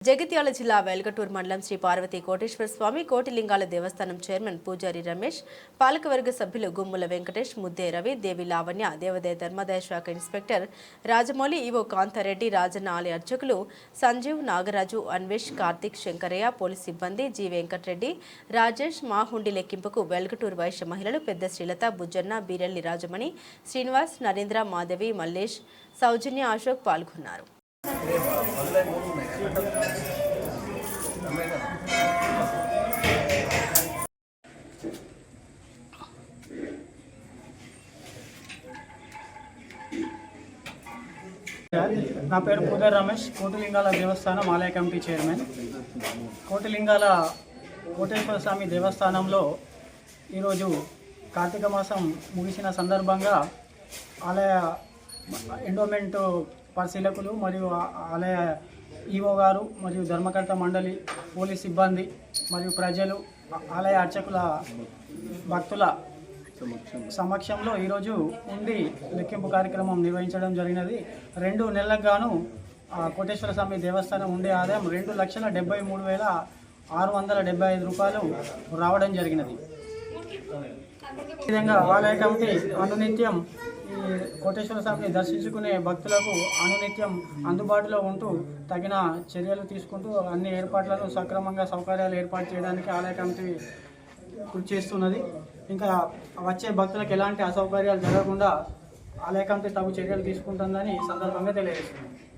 జగిత్యాల జిల్లా వెల్గటూర్ మండలం శ్రీ పార్వతీ కోటేశ్వర స్వామి కోటిలింగాల దేవస్థానం చైర్మన్ పూజారి రమేష్ పాలకవర్గ సభ్యులు గుమ్ముల వెంకటేష్ ముద్దే రవి దేవి లావణ్య దేవాదాయ ధర్మాదాయ శాఖ ఇన్స్పెక్టర్ రాజమౌళి ఈవో కాంతారెడ్డి రాజన్న ఆలయ అర్చకులు సంజీవ్ నాగరాజు అన్వేష్ కార్తిక్ శంకరయ్య పోలీస్ సిబ్బంది జి వెంకటరెడ్డి రాజేష్ మాహుండీ లెక్కింపుకు వెల్గటూర్ వైశ్య మహిళలు పెద్ద శ్రీలత బుజ్జన్న బీరెల్లి రాజమణి శ్రీనివాస్ నరేంద్ర మాధవి మల్లేష్ సౌజన్య అశోక్ పాల్గొన్నారు. నా పేరు పూదర్ రమేష్ కోటిలింగాల దేవస్థానం ఆలయ కమిటీ చైర్మన్. కోటిలింగాల కోటేశ్వర స్వామి దేవస్థానంలో ఈరోజు కార్తీక మాసం ముగిసిన సందర్భంగా ఆలయ ఎండోమెంట్ పరిశీలకులు మరియు ఆలయ ఈవో గారు మరియు ధర్మకర్త మండలి పోలీస్ సిబ్బంది మరియు ప్రజలు ఆలయ అర్చకుల భక్తుల సమక్షంలో ఈరోజు ఉండి లెక్కింపు కార్యక్రమం నిర్వహించడం జరిగినది. రెండు నెలలకు గాను కోటేశ్వర స్వామి దేవస్థానం ఉండే ఆదాయం రెండు లక్షల డెబ్బై మూడు వేల ఆరు వందల డెబ్బై ఐదు రూపాయలు రావడం జరిగినది. ఈ విధంగా ఆలయ కమిటీ అనునిత్యం కోటేశ్వర స్వామిని దర్శించుకునే భక్తులకు అనునిత్యం అందుబాటులో ఉంటూ తగిన చర్యలు తీసుకుంటూ అన్ని ఏర్పాట్లను సక్రమంగా సౌకర్యాలు ఏర్పాటు చేయడానికి ఆలయ కమిటీ కృషి చేస్తున్నది. ఇంకా వచ్చే భక్తులకు ఎలాంటి అసౌకర్యాలు జరగకుండా ఆలయ కమిటీ తగు చర్యలు తీసుకుంటుందని సందర్భంగా తెలియజేస్తుంది